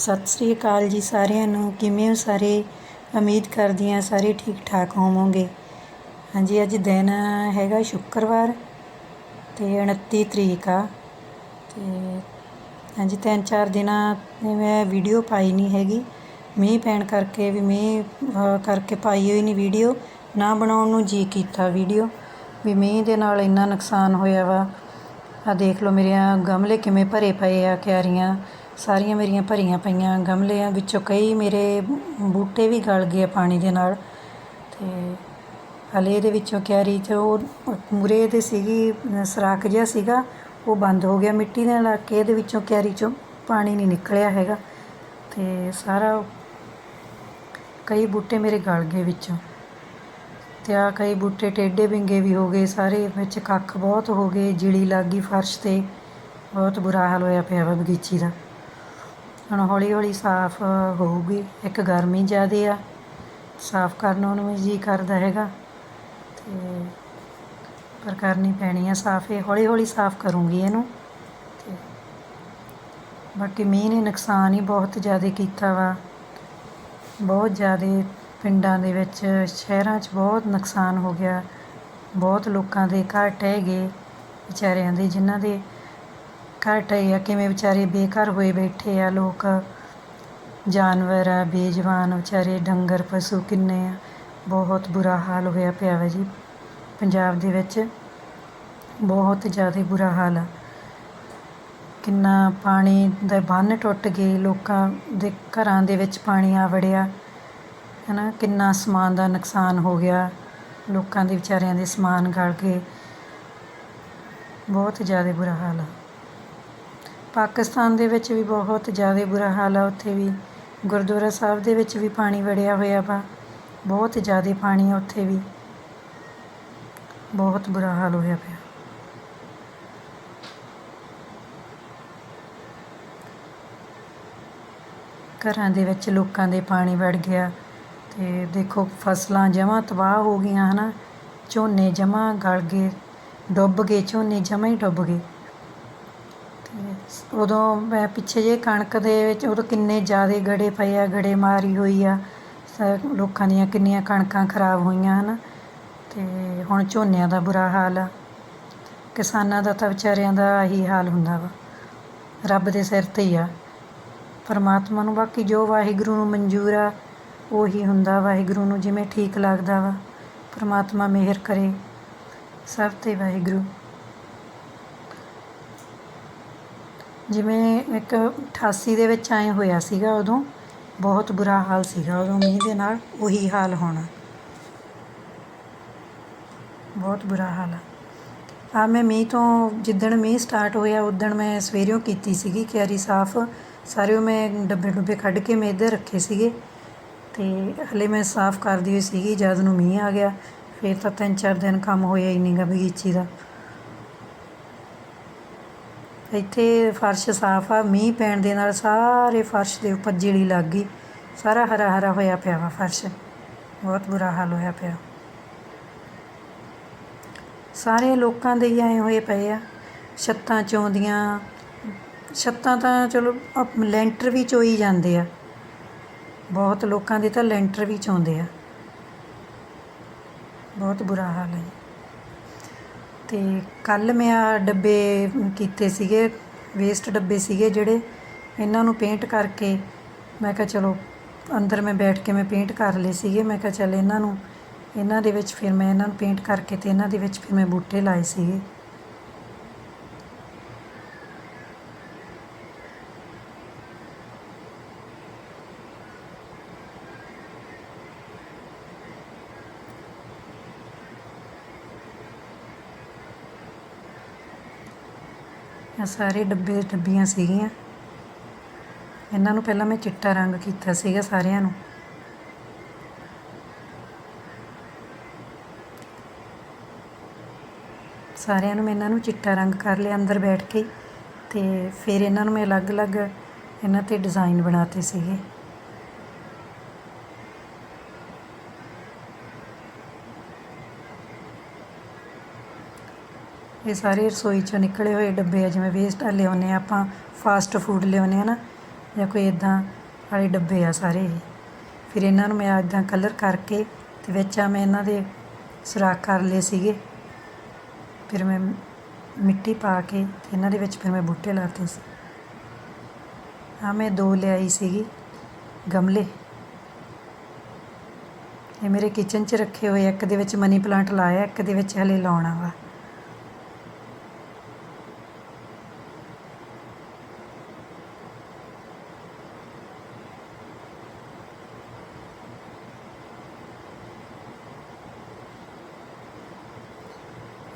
ਸਤਿ ਸ੍ਰੀ ਅਕਾਲ ਜੀ ਸਾਰਿਆਂ ਨੂੰ। ਕਿਵੇਂ ਹੋ ਸਾਰੇ? ਉਮੀਦ ਕਰਦੀ ਹਾਂ ਸਾਰੇ ਠੀਕ ਠਾਕ ਹੋਵੋਗੇ। ਹਾਂਜੀ, ਅੱਜ ਦਿਨ ਹੈਗਾ ਸ਼ੁੱਕਰਵਾਰ ਤੇ 29 ਤਰੀਕ ਆ। ਤੇ ਹਾਂਜੀ, ਤਿੰਨ ਚਾਰ ਦਿਨਾਂ ਦੀ ਮੈਂ ਵੀਡੀਓ ਪਾਈ ਨਹੀਂ ਹੈਗੀ। ਮੀਂਹ ਪੈਣ ਕਰਕੇ ਵੀ ਮੀਂਹ ਕਰਕੇ ਪਾਈ ਹੋਈ ਨਹੀਂ ਵੀਡੀਓ। ਨਾ ਬਣਾਉਣ ਨੂੰ ਜੀ ਕੀਤਾ ਵੀਡੀਓ। ਵੀ ਮੀਂਹ ਦੇ ਨਾਲ ਇੰਨਾ ਨੁਕਸਾਨ ਹੋਇਆ ਵਾ। ਆ ਦੇਖ ਲਓ ਮੇਰੀਆਂ ਗਮਲੇ ਕਿਵੇਂ ਭਰੇ ਪਏ ਆ ਕਿਆਰੀਆਂ। ਸਾਰੀਆਂ ਮੇਰੀਆਂ ਭਰੀਆਂ ਪਈਆਂ ਗਮਲਿਆਂ ਵਿੱਚੋਂ ਕਈ ਮੇਰੇ ਬੂਟੇ ਵੀ ਗਲ ਗਏ ਆ ਪਾਣੀ ਦੇ ਨਾਲ। ਤੇ ਹਲੇ ਇਹਦੇ ਵਿੱਚੋਂ ਕਿਆਰੀ 'ਚ ਉਹ ਮੂਰੇ ਦੇ ਸੀਗੀ ਅ, ਸਰਾਖ ਜਿਹਾ ਸੀਗਾ ਉਹ ਬੰਦ ਹੋ ਗਿਆ ਮਿੱਟੀ ਨਾਲ ਲੱਗ ਕੇ ਇਹਦੇ ਵਿੱਚੋਂ ਕਿਆਰੀ 'ਚੋਂ ਪਾਣੀ ਨਹੀਂ ਨਿਕਲਿਆ ਹੈਗਾ। ਤੇ ਸਾਰਾ ਕਈ ਬੂਟੇ ਮੇਰੇ ਗਲ ਗਏ ਵਿੱਚੋਂ। ਤੇ ਆ ਕਈ ਬੂਟੇ ਟੇਢੇ ਵਿੰਗੇ ਵੀ ਹੋ ਗਏ ਸਾਰੇ ਵਿੱਚ ਕੱਖ ਬਹੁਤ ਹੋ ਗਏ ਜਿਲੀ ਲੱਗ ਗਈ ਫਰਸ਼ ਤੇ। ਬਹੁਤ ਬੁਰਾ ਹਾਲ ਹੋਇਆ ਪਿਆ ਵਾ ਬਗੀਚੀ ਦਾ। ਹੁਣ ਹੌਲੀ ਹੌਲੀ ਸਾਫ਼ ਹੋਊਗੀ। ਇੱਕ ਗਰਮੀ ਜ਼ਿਆਦੇ ਆ, ਸਾਫ਼ ਕਰਨ ਨੂੰ ਵੀ ਜੀ ਕਰਦਾ ਹੈਗਾ। ਤੇ ਪਰ ਕਰਨੀ ਪੈਣੀ ਆ ਸਾਫ਼, ਇਹ ਹੌਲੀ ਹੌਲੀ ਸਾਫ਼ ਕਰੂੰਗੀ ਇਹਨੂੰ। ਤੇ ਬਾਕੀ ਮੀਂਹ ਨੇ ਨੁਕਸਾਨ ਹੀ ਬਹੁਤ ਜ਼ਿਆਦਾ ਕੀਤਾ ਵਾ। ਬਹੁਤ ਜ਼ਿਆਦਾ ਪਿੰਡਾਂ ਦੇ ਵਿੱਚ, ਸ਼ਹਿਰਾਂ 'ਚ ਬਹੁਤ ਨੁਕਸਾਨ ਹੋ ਗਿਆ। ਬਹੁਤ ਲੋਕਾਂ ਦੇ ਘਰ ਢਹਿ ਗਏ ਵਿਚਾਰਿਆਂ ਦੇ, ਜਿਨ੍ਹਾਂ ਦੇ ਘੱਟ ਢਏ ਆ, ਕਿਵੇਂ ਵਿਚਾਰੇ ਬੇਘਰ ਹੋਏ ਬੈਠੇ ਆ ਲੋਕ। ਜਾਨਵਰ ਆ, ਬੇਜਵਾਨ ਵਿਚਾਰੇ ਡੰਗਰ, ਪਸ਼ੂ ਕਿੰਨੇ ਆ। ਬਹੁਤ ਬੁਰਾ ਹਾਲ ਹੋਇਆ ਪਿਆ ਵਾ ਜੀ, ਪੰਜਾਬ ਦੇ ਵਿੱਚ। ਬਹੁਤ ਜ਼ਿਆਦਾ ਬੁਰਾ ਹਾਲ ਆ। ਕਿੰਨਾ ਪਾਣੀ ਦੇ ਬੰਨ ਟੁੱਟ ਗਏ, ਲੋਕਾਂ ਦੇ ਘਰਾਂ ਦੇ ਵਿੱਚ ਪਾਣੀ ਆ ਵੜਿਆ। ਹਨਾ, ਕਿੰਨਾ ਸਮਾਨ ਦਾ ਨੁਕਸਾਨ ਹੋ ਗਿਆ। ਲੋਕਾਂ ਦੇ ਵਿਚਾਰਿਆਂ ਦੇ ਸਮਾਨ ਗਲ ਗਏ। ਬਹੁਤ ਜ਼ਿਆਦਾ ਬੁਰਾ ਹਾਲ ਆ। ਪਾਕਿਸਤਾਨ ਦੇ ਵਿੱਚ ਵੀ ਬਹੁਤ ਜ਼ਿਆਦਾ ਬੁਰਾ ਹਾਲ ਆ, ਉੱਥੇ ਵੀ। ਗੁਰਦੁਆਰਾ ਸਾਹਿਬ ਦੇ ਵਿੱਚ ਵੀ ਪਾਣੀ ਵੜਿਆ ਹੋਇਆ ਵਾ। ਬਹੁਤ ਜ਼ਿਆਦਾ ਪਾਣੀ ਆ ਉੱਥੇ ਵੀ। ਬਹੁਤ ਬੁਰਾ ਹਾਲ ਹੋਇਆ ਪਿਆ। ਘਰਾਂ ਦੇ ਵਿੱਚ ਲੋਕਾਂ ਦੇ ਪਾਣੀ ਵੜ ਗਿਆ ਤੇ ਦੇਖੋ, ਫਸਲਾਂ ਜਮਾਂ ਤਬਾਹ ਹੋ ਗਈਆਂ, ਹਨਾ। ਝੋਨੇ ਜਮਾਂ ਗਲ ਗਏ, ਡੁੱਬ ਗਏ, ਝੋਨੇ ਜਮਾਂ ਹੀ ਡੁੱਬ ਗਏ। ਤੇ ਉਦੋਂ ਮੈਂ ਪਿੱਛੇ ਜਿਹੇ ਕਣਕ ਦੇ ਵਿੱਚ ਉਦੋਂ ਕਿੰਨੇ ਜ਼ਿਆਦਾ ਗੜੇ ਪਏ ਆ, ਗੜੇ ਮਾਰੀ ਹੋਈ ਆ। ਲੋਕਾਂ ਦੀਆਂ ਕਿੰਨੀਆਂ ਕਣਕਾਂ ਖਰਾਬ ਹੋਈਆਂ ਹਨ ਅਤੇ ਹੁਣ ਝੋਨਿਆਂ ਦਾ ਬੁਰਾ ਹਾਲ ਆ। ਕਿਸਾਨਾਂ ਦਾ ਤਾਂ ਵਿਚਾਰਿਆਂ ਦਾ ਆਹੀ ਹਾਲ ਹੁੰਦਾ ਵਾ। ਰੱਬ ਦੇ ਸਿਰ ਤੇ ਹੀ ਆ। ਪਰਮਾਤਮਾ ਨੂੰ ਬਾਕੀ ਜੋ ਵਾਹਿਗੁਰੂ ਨੂੰ ਮਨਜ਼ੂਰ ਆ, ਉਹੀ ਹੁੰਦਾ ਵਾਹਿਗੁਰੂ ਨੂੰ ਜਿਵੇਂ ਠੀਕ ਲੱਗਦਾ ਵਾ। ਪਰਮਾਤਮਾ ਮਿਹਰ ਕਰੇ। ਸਭ ਤੇ ਵਾਹਿਗੁਰੂ। ਜਿਵੇਂ ਇੱਕ 88 ਦੇ ਵਿੱਚ ਐਂ ਹੋਇਆ ਸੀਗਾ ਉਦੋਂ, ਬਹੁਤ ਬੁਰਾ ਹਾਲ ਸੀਗਾ ਉਦੋਂ ਮੀਂਹ ਦੇ ਨਾਲ, ਉਹੀ ਹਾਲ ਹੋਣਾ। ਬਹੁਤ ਬੁਰਾ ਹਾਲ ਆ। ਆ ਮੈਂ ਮੀਂਹ ਤੋਂ, ਜਿੱਦਣ ਮੀਂਹ ਸਟਾਰਟ ਹੋਇਆ, ਉਦਣ ਮੈਂ ਸਵੇਰਿਓਂ ਕੀਤੀ ਸੀਗੀ ਕਿਆਰੀ ਸਾਫ਼। ਸਾਰਿਓ ਮੈਂ ਡੱਬੇ ਡੁੱਬੇ ਕੱਢ ਕੇ ਮੈਂ ਇੱਧਰ ਰੱਖੇ ਸੀਗੇ। ਤੇ ਹਲੇ ਮੈਂ ਸਾਫ਼ ਕਰਦੀ ਹੋਈ ਸੀਗੀ ਜਦ ਨੂੰ ਮੀਂਹ ਆ ਗਿਆ, ਫਿਰ ਤਾਂ ਤਿੰਨ ਚਾਰ ਦਿਨ ਕੰਮ ਹੋਇਆ ਹੀ ਨਹੀਂਗਾ ਬਗੀਚੀ ਦਾ। ਇੱਥੇ ਫਰਸ਼ ਸਾਫ਼ ਆ, ਮੀਂਹ ਪੈਣ ਦੇ ਨਾਲ ਸਾਰੇ ਫਰਸ਼ ਦੇ ਉੱਪਰ ਜਿਲੀ ਲੱਗ ਗਈ। ਸਾਰਾ ਹਰਾ ਹਰਾ ਹੋਇਆ ਪਿਆ ਵਾ ਫਰਸ਼। ਬਹੁਤ ਬੁਰਾ ਹਾਲ ਹੋਇਆ ਪਿਆ। ਸਾਰੇ ਲੋਕਾਂ ਦੇ ਹੀ ਆਏ ਹੋਏ ਪਏ ਆ। ਛੱਤਾਂ ਚੋਂਦੀਆਂ, ਛੱਤਾਂ ਤਾਂ ਚਲੋ ਲੈਂਟਰ ਵੀ ਚੋਈ ਜਾਂਦੇ ਆ। ਬਹੁਤ ਲੋਕਾਂ ਦੇ ਤਾਂ ਲੈਂਟਰ ਵੀ ਚੋਂਦੇ ਆ। ਬਹੁਤ ਬੁਰਾ ਹਾਲ ਹੈ ਅਤੇ ਕੱਲ੍ਹ ਮੈਂ ਆਹ ਡੱਬੇ ਕੀਤੇ ਸੀਗੇ ਵੇਸਟ ਡੱਬੇ ਸੀਗੇ ਜਿਹੜੇ, ਇਹਨਾਂ ਨੂੰ ਪੇਂਟ ਕਰਕੇ ਮੈਂ ਕਿਹਾ ਚਲੋ ਅੰਦਰ ਮੈਂ ਬੈਠ ਕੇ ਮੈਂ ਪੇਂਟ ਕਰ ਲਏ ਸੀਗੇ, ਮੈਂ ਕਿਹਾ ਚੱਲ ਇਹਨਾਂ ਨੂੰ, ਇਹਨਾਂ ਦੇ ਵਿੱਚ ਫਿਰ ਮੈਂ ਇਹਨਾਂ ਨੂੰ ਪੇਂਟ ਕਰਕੇ ਅਤੇ ਇਹਨਾਂ ਦੇ ਵਿੱਚ ਫਿਰ ਮੈਂ ਬੂਟੇ ਲਾਏ ਸੀਗੇ। ਇਹ ਸਾਰੇ ਡੱਬੇ ਡੱਬੀਆਂ ਸੀਗੀਆਂ। ਇਹਨਾਂ ਨੂੰ ਪਹਿਲਾਂ ਮੈਂ ਚਿੱਟਾ ਰੰਗ ਕੀਤਾ ਸੀਗਾ ਸਾਰਿਆਂ ਨੂੰ। ਸਾਰਿਆਂ ਨੂੰ ਮੈਂ ਇਹਨਾਂ ਨੂੰ ਚਿੱਟਾ ਰੰਗ ਕਰ ਲਿਆ ਅੰਦਰ ਬੈਠ ਕੇ ਤੇ ਫਿਰ ਇਹਨਾਂ ਨੂੰ ਮੈਂ ਅਲੱਗ-ਅਲੱਗ ਇਹਨਾਂ ਤੇ ਡਿਜ਼ਾਈਨ ਬਣਾਤੇ ਸੀਗੇ। ਇਹ ਸਾਰੇ ਰਸੋਈ ਚੋਂ ਨਿਕਲੇ ਹੋਏ ਡੱਬੇ ਆ, ਜਿਵੇਂ ਵੇਸਟ ਆ, ਲਿਆਉਂਦੇ ਹਾਂ ਆਪਾਂ ਫਾਸਟ ਫੂਡ ਲਿਆਉਂਦੇ ਹਾਂ ਨਾ, ਜਾਂ ਕੋਈ ਇਦਾਂ ਵਾਲੇ ਡੱਬੇ ਆ ਸਾਰੇ ਇਹ ਫਿਰ ਇਹਨਾਂ ਨੂੰ ਮੈਂ ਇਦਾਂ ਕਲਰ ਕਰਕੇ ਤੇ ਵਿੱਚ ਆ ਮੈਂ ਇਹਨਾਂ ਦੇ ਸੁਰਾਖ ਕਰ ਲਏ ਸੀਗੇ। ਫਿਰ ਮੈਂ ਮਿੱਟੀ ਪਾ ਕੇ ਤੇ ਇਹਨਾਂ ਦੇ ਵਿੱਚ ਫਿਰ ਮੈਂ ਬੂਟੇ ਲਾਤੇ ਸੀ। ਆ ਮੈਂ ਦੋ ਲਿਆਈ ਸੀਗੀ, ਗਮਲੇ। ਇਹ ਮੇਰੇ ਕਿਚਨ 'ਚ ਰੱਖੇ ਹੋਏ ਇੱਕ ਦੇ ਵਿੱਚ ਮਨੀ ਪਲਾਂਟ ਲਾਇਆ, ਇੱਕ ਦੇ ਵਿੱਚ ਹਲੇ ਲਾਉਣਾ ਵਾ।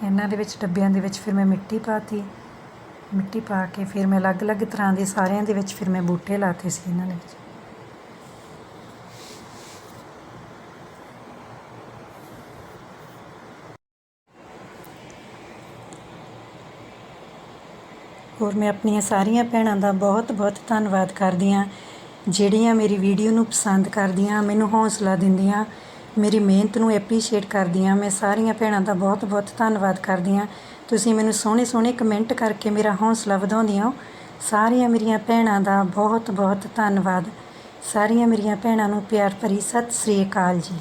ਇਹਨਾਂ ਦੇ ਵਿੱਚ ਡੱਬਿਆਂ ਦੇ ਵਿੱਚ ਫਿਰ ਮੈਂ ਮਿੱਟੀ ਪਾਤੀ। ਮਿੱਟੀ ਪਾ ਕੇ ਫਿਰ ਮੈਂ ਅਲੱਗ-ਅਲੱਗ ਤਰ੍ਹਾਂ ਦੇ ਸਾਰਿਆਂ ਦੇ ਵਿੱਚ ਫਿਰ ਮੈਂ ਬੂਟੇ ਲਾਤੇ ਸੀ ਇਹਨਾਂ ਦੇ ਵਿੱਚ। ਹੋਰ ਮੈਂ ਆਪਣੀਆਂ ਸਾਰੀਆਂ ਭੈਣਾਂ ਦਾ ਬਹੁਤ-ਬਹੁਤ ਧੰਨਵਾਦ ਕਰਦੀ ਹਾਂ, ਜਿਹੜੀਆਂ ਮੇਰੀ ਵੀਡੀਓ ਨੂੰ ਪਸੰਦ ਕਰਦੀਆਂ, ਮੈਨੂੰ ਹੌਸਲਾ ਦਿੰਦੀਆਂ ਮੇਰੀ ਮਿਹਨਤ ਨੂੰ ਐਪਰੀਸ਼ੀਏਟ ਕਰਦੀ ਕਰਦੀਆਂ ਮੈਂ ਸਾਰੀਆਂ ਭੈਣਾਂ ਦਾ ਬਹੁਤ-ਬਹੁਤ ਧੰਨਵਾਦ ਕਰਦੀ ਹਾਂ। ਤੁਸੀਂ ਮੈਨੂੰ ਸੋਹਣੇ-ਸੋਹਣੇ ਕਮੈਂਟ ਕਰਕੇ ਮੇਰਾ ਹੌਸਲਾ ਵਧਾਉਂਦੀਆਂ ਹੋ। ਸਾਰੀਆਂ ਮੇਰੀਆਂ ਭੈਣਾਂ ਦਾ ਬਹੁਤ-ਬਹੁਤ ਧੰਨਵਾਦ। ਸਾਰੀਆਂ ਮੇਰੀਆਂ ਭੈਣਾਂ ਨੂੰ ਪਿਆਰ ਭਰੀ ਸਤਿ ਸ੍ਰੀ ਅਕਾਲ ਜੀ।